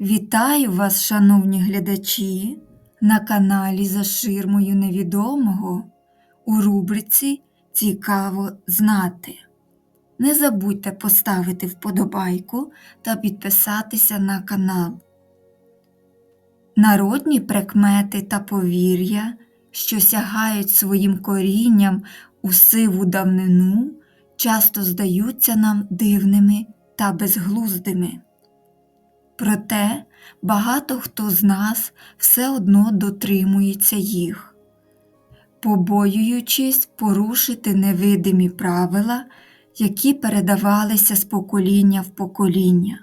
Вітаю вас, шановні глядачі, на каналі За ширмою невідомого у рубриці Цікаво знати. Не забудьте поставити вподобайку та підписатися на канал. Народні прикмети та повір'я, що сягають своїм корінням у сиву давнину, часто здаються нам дивними та безглуздими. Проте багато хто з нас все одно дотримується їх, побоюючись порушити невидимі правила, які передавалися з покоління в покоління.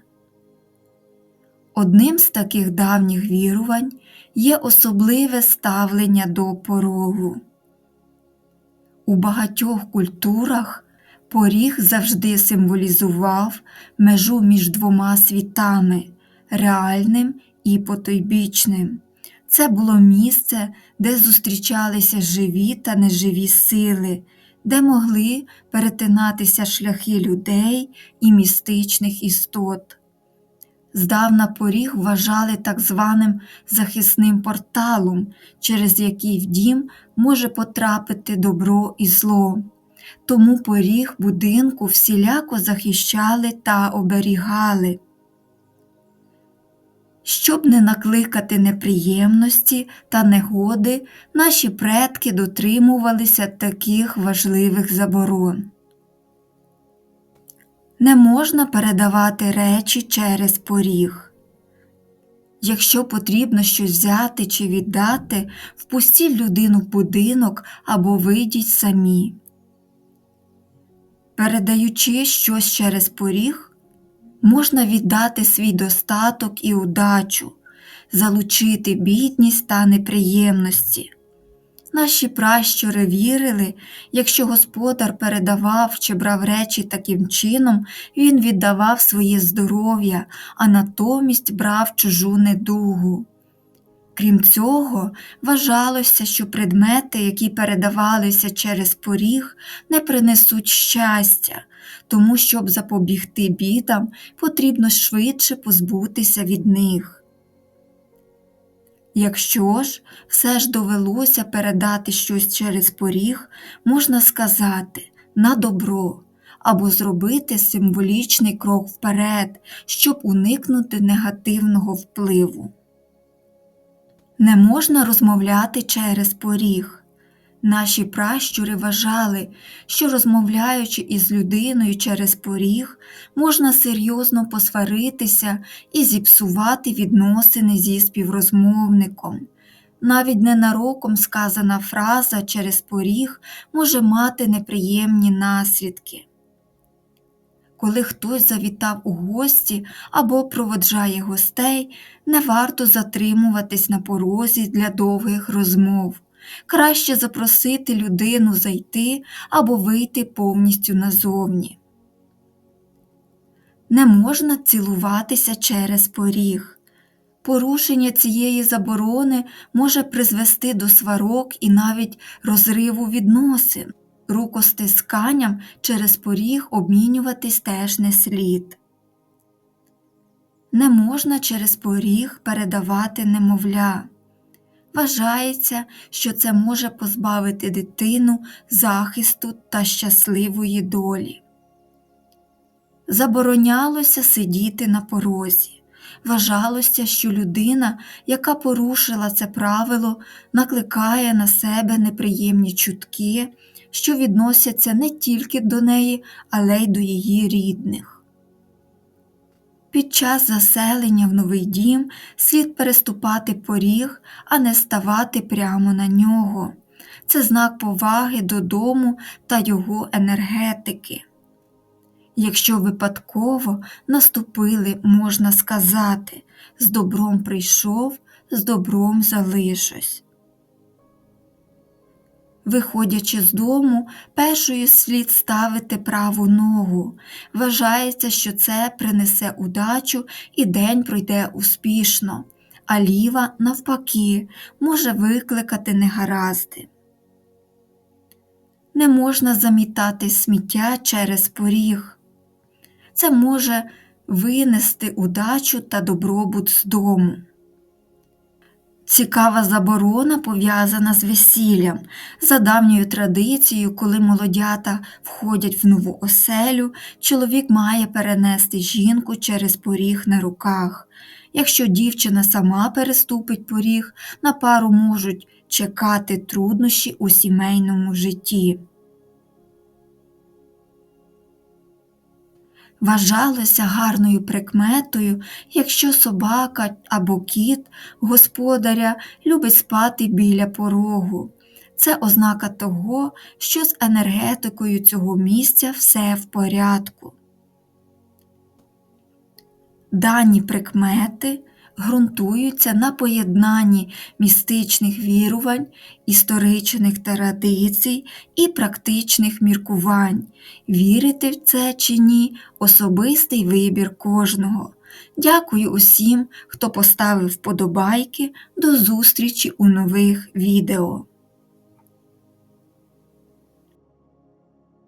Одним з таких давніх вірувань є особливе ставлення до порогу. У багатьох культурах поріг завжди символізував межу між двома світами реальним і потойбічним. Це було місце, де зустрічалися живі та неживі сили, де могли перетинатися шляхи людей і містичних істот. Здавна поріг вважали так званим захисним порталом, через який в дім може потрапити добро і зло. Тому поріг будинку всіляко захищали та оберігали. Щоб не накликати неприємності та негоди, наші предки дотримувалися таких важливих заборон. Не можна передавати речі через поріг. Якщо потрібно щось взяти чи віддати, впустіть людину в будинок або вийдіть самі. Передаючи щось через поріг, можна віддати свій достаток і удачу, залучити бідність та неприємності. Наші пращури вірили, якщо господар передавав чи брав речі таким чином, він віддавав своє здоров'я, а натомість брав чужу недугу. Крім цього, вважалося, що предмети, які передавалися через поріг, не принесуть щастя, тому, щоб запобігти бідам, потрібно швидше позбутися від них. Якщо ж все ж довелося передати щось через поріг, можна сказати на добро або зробити символічний крок вперед, щоб уникнути негативного впливу. Не можна розмовляти через поріг. Наші пращури вважали, що розмовляючи із людиною через поріг, можна серйозно посваритися і зіпсувати відносини зі співрозмовником. Навіть ненароком сказана фраза через поріг може мати неприємні наслідки коли хтось завітав у гості або проводжає гостей, не варто затримуватись на порозі для довгих розмов. Краще запросити людину зайти або вийти повністю назовні. Не можна цілуватися через поріг. Порушення цієї заборони може призвести до сварок і навіть розриву відносин рукостисканням через поріг обмінюватись теж не слід. Не можна через поріг передавати немовля. Вважається, що це може позбавити дитину захисту та щасливої долі. Заборонялося сидіти на порозі. Вважалося, що людина, яка порушила це правило, накликає на себе неприємні чутки що відносяться не тільки до неї, але й до її рідних. Під час заселення в новий дім слід переступати поріг, а не ставати прямо на нього. Це знак поваги додому та його енергетики. Якщо випадково наступили, можна сказати, з добром прийшов, з добром залишусь. Виходячи з дому, першою слід ставити праву ногу. Вважається, що це принесе удачу і день пройде успішно, а ліва, навпаки, може викликати негаразди. Не можна замітати сміття через поріг. Це може винести удачу та добробут з дому. Цікава заборона пов'язана з весіллям. За давньою традицією, коли молодята входять в нову оселю, чоловік має перенести жінку через поріг на руках. Якщо дівчина сама переступить поріг, на пару можуть чекати труднощі у сімейному житті. Вважалося гарною прикметою, якщо собака або кіт господаря любить спати біля порогу. Це ознака того, що з енергетикою цього місця все в порядку. Дані прикмети ґрунтуються на поєднанні містичних вірувань, історичних традицій і практичних міркувань. Вірити в це чи ні особистий вибір кожного. Дякую усім, хто поставив вподобайки. До зустрічі у нових відео.